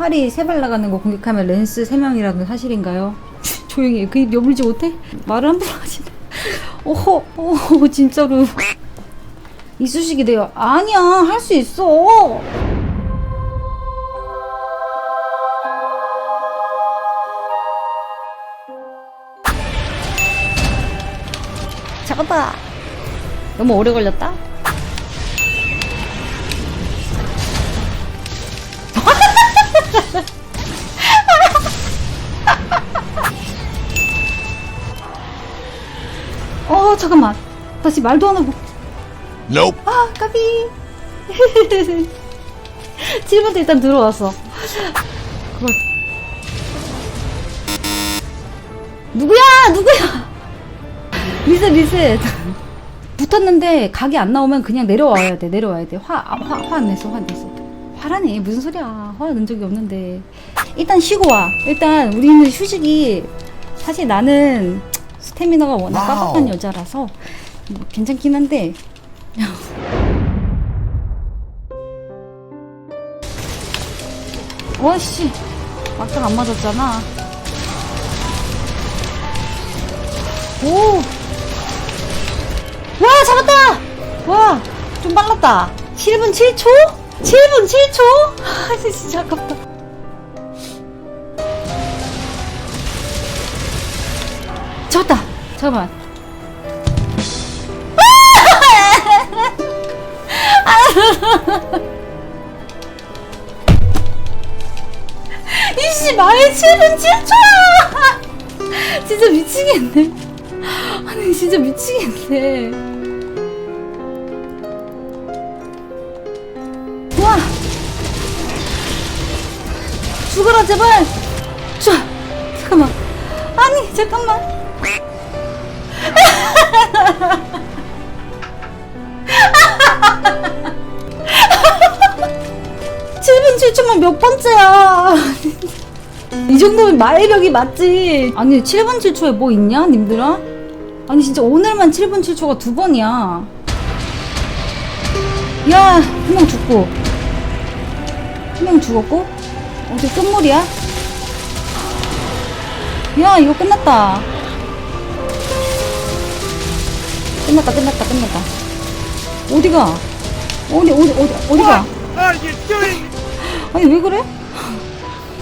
활이 세 발 나가는 거 공격하면 렌스 세 명이라는 사실인가요? 조용히 해. 그 입 여물지 못해? 말을 함부로 하시네. 어허, 어 진짜로. 이쑤시개 돼요. 아니야, 할 수 있어. 잡았다. 너무 오래 걸렸다. 잠깐만. 다시 말도 안 하고. Nope. 아, 까비. 7번째 일단 들어왔어. 그걸. 누구야! 누구야! 리셋, 리셋. 붙었는데 각이 안 나오면 그냥 내려와야 돼, 내려와야 돼. 화, 아, 화, 화 안 냈어, 화 안 냈어. 화라니, 무슨 소리야. 화낸 적이 없는데. 일단 쉬고 와. 일단 우리는 휴식이, 사실 나는 스태미나가 워낙 와우. 빠박한 여자라서 뭐 괜찮긴 한데, 어씨. 막상 안 맞았잖아. 오와 잡았다! 와 좀 빨랐다. 7분 7초? 7분 7초? 아 진짜 아깝다 잡았다. 잠깐만. 이씨 말의 7분 7초야! 진짜 미치겠네. 아니 진짜 미치겠네. 와! 죽어라 제발! 자 잠깐만. 아니 잠깐만 칠분 7초면 몇 번째야 이 정도면 마의력이 맞지. 아니 7분 7초에 뭐 있냐, 님들아? 아니 진짜 오늘만 7분 7초가 두 번이야. 야, 한 명 죽고, 한 명 죽었고, 어디 끝물이야? 야, 이거 끝났다. 끝났다, 끝났다, 끝났다. 어디가? 어디, 어디, 어디, 어디가? you doing? 아니 왜 그래?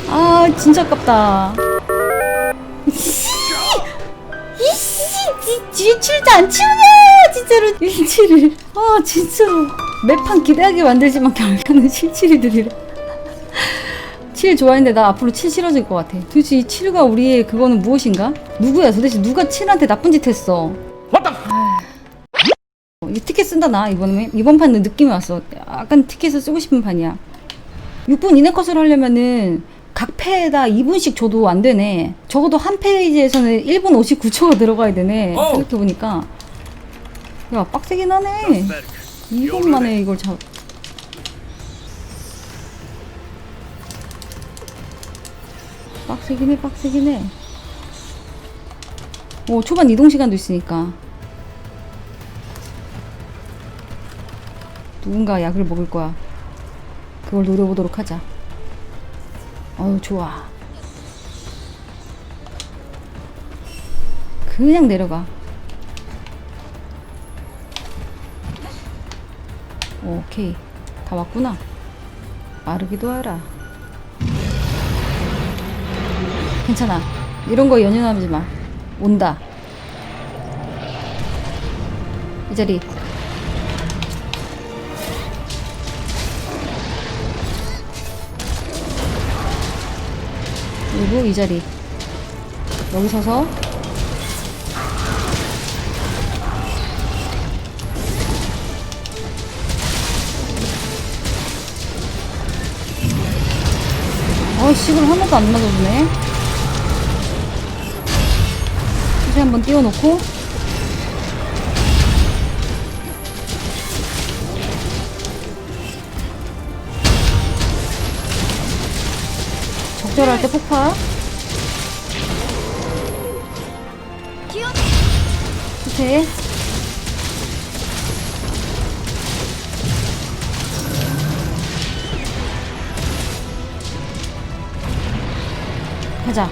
아 진짜 아깝다. 이씨, 뒤에 칠도 안 치우냐 진짜로 일치를. 아 진짜로 매판 기대하게 만들지만 결과는 칠칠이들이라. 칠 좋아했는데 나 앞으로 칠 싫어질 것 같아. 도대체 이 칠과 우리의 그거는 무엇인가? 누구야 도대체 누가 칠한테 나쁜 짓 했어? 어, 이 티켓 쓴다 나 이번 이번 판은 느낌이 왔어. 약간 티켓을 쓰고 싶은 판이야. 6분 이내 컷을 하려면은 각 패에다 2분씩 줘도 안 되네. 적어도 한 페이지에서는 1분 59초가 들어가야 되네. 어. 생각해 보니까 야 빡세긴 하네. 2분 만에 이걸 잡. 빡세긴 해, 빡세긴 해. 오, 초반 이동 시간도 있으니까. 누군가 약을 먹을 거야. 그걸 노려보도록 하자. 어우, 좋아. 그냥 내려가. 오케이. 다 왔구나. 빠르기도 하라. 괜찮아. 이런 거 연연하지 마. 온다. 이 자리. 그리고 이 자리. 여기 서서 어, 식을 하나도 안 맞아주네. 이제 한번 띄워놓고. 적절할 때 폭파. 밑에. 가자.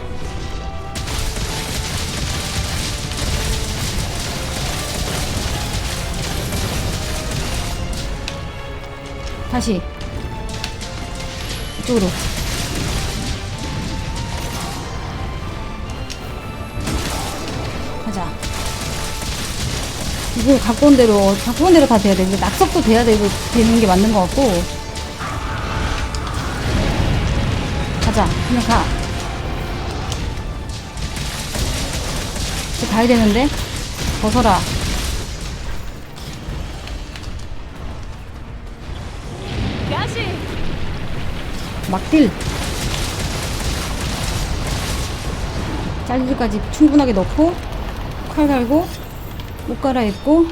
다시. 이쪽으로. 이거 갖고 온 대로, 갖고 온 대로 다 돼야 돼. 근데 낙석도 돼야 되고, 되는 게 맞는 것 같고. 가자. 그냥 가. 이제 가야 되는데? 벗어라. 막딜. 짤들까지 충분하게 넣고, 칼 갈고, 옷 갈아입고,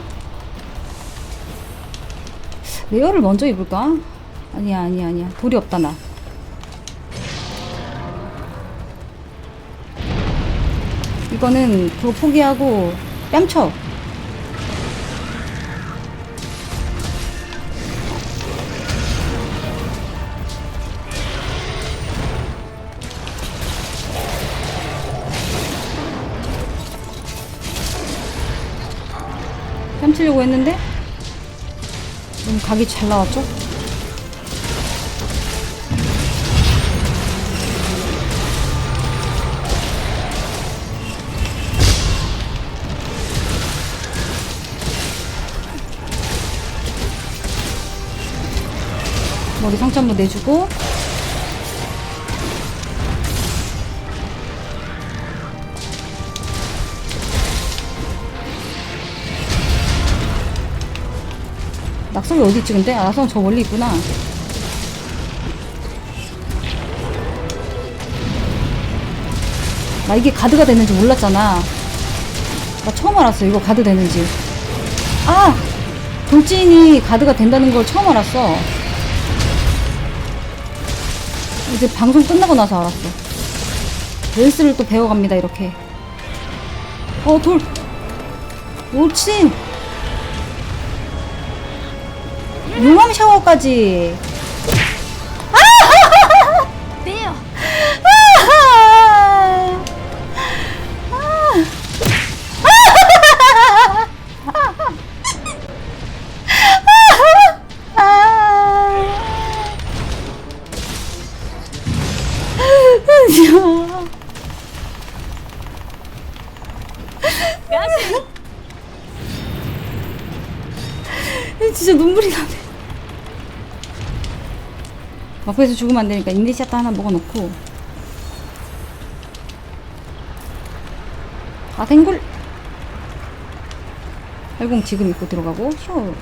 레어를 먼저 입을까? 아니야, 아니야, 아니야. 돌이 없다, 나. 이거는 그거 포기하고 뺨쳐. 뺨치려고 했는데 너무 각이 잘 나왔죠? 머리 한번 내주고 낙석이 어디 있지 근데? 아, 낙석 저 멀리 있구나 나 이게 가드가 되는지 몰랐잖아 나 처음 알았어 이거 가드 되는지 아! 돌진이 가드가 된다는 걸 처음 알았어 이제 방송 끝나고 나서 알았어. 렌스를 또 배워갑니다, 이렇게. 어, 돌. 옳지. 용암 샤워까지. 마포에서 죽으면 안 되니까 인디시아타 하나 먹어놓고. 아, 댕굴! 활공 지금 입고 들어가고, 쇼.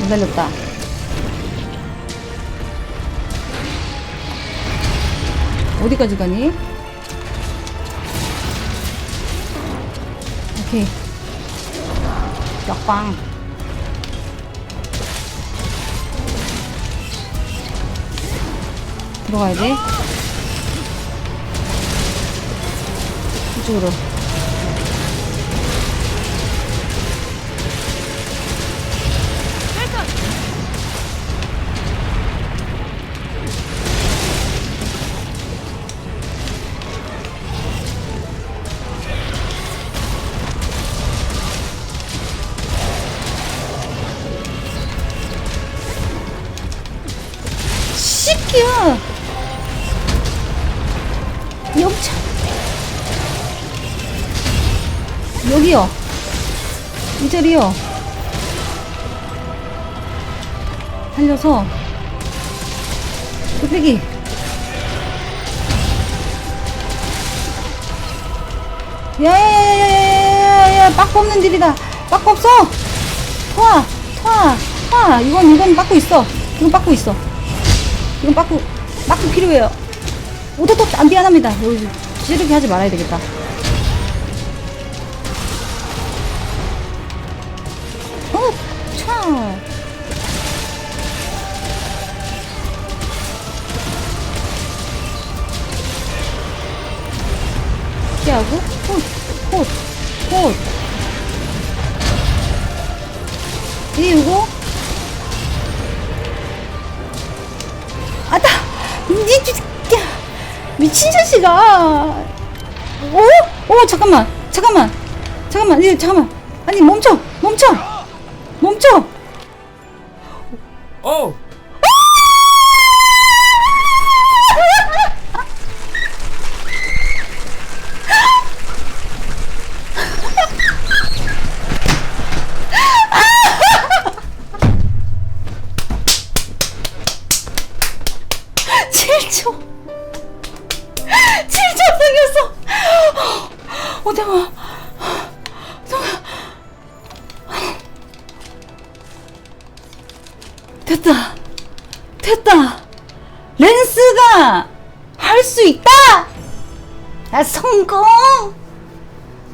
못 날렸다. 어디까지 가니? 오케이. 역광. 들어가야 돼. 이쪽으로. 여기요. 이 자리요. 살려서. 뚝배기. 그 야야야야야야야 빡 뽑는 딜이다. 빡 뽑소. 토아 토아 토아 이건 이건 빡고 있어. 이건 빡고 있어. 이건 빡고 빡고 필요해요. 오토톱 안 미안합니다. 찌르게 하지 말아야 되겠다. 피하고? 콧, 콧, 콧. 이거 아따 니 주새끼야 미친 자식아. 어? 어, 잠깐만 잠깐만. 잠깐만 이 잠깐만. 아니 멈춰 멈춰 멈춰. Oh! 됐다. 됐다. 렌스가 할 수 있다! 아 성공!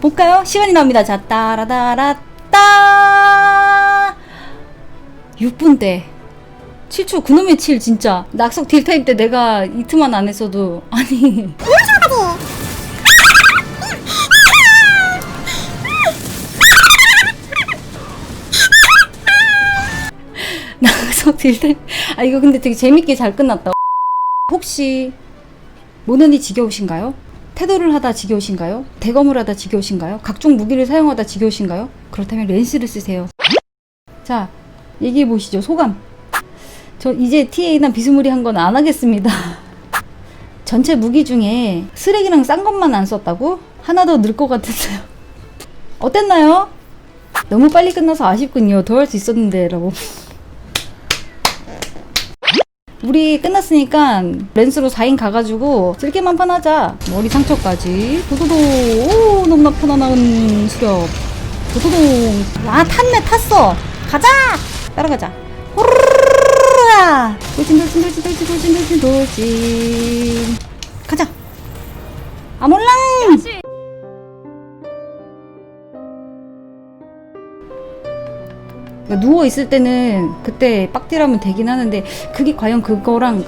볼까요? 시간이 나옵니다. 자 따라다라따. 6분대 7초. 그놈의 7 진짜. 낙석 딜타임 때 내가 이트만 안 했어도. 아니 딜타임 아 이거 근데 되게 재밌게 잘 끝났다 혹시 모는이 지겨우신가요? 태도를 하다 지겨우신가요? 대검을 하다 지겨우신가요? 각종 무기를 사용하다 지겨우신가요? 그렇다면 렌스를 쓰세요 자 얘기해 보시죠 소감 저 이제 TA나 비스무리한 건 안 하겠습니다. 전체 무기 중에 쓰레기랑 싼 것만 안 썼다고? 하나 더 늘 것 같았어요. 어땠나요? 너무 빨리 끝나서 아쉽군요. 더 할 수 있었는데, 라고. 우리 끝났으니까 렌스로 4인 가가지고 쓸게만 판하자. 머리 상처까지. 도도도. 오, 너무나 편안한 수렵. 도도동. 아, 탔네, 탔어. 가자! 따라가자. 호르르르르르. 돌진, 돌진, 돌진, 돌진, 돌진, 돌진, 돌진. 가자. 아몰랑! 누워 있을 때는 그때 빡딜하면 되긴 하는데 그게 과연 그거랑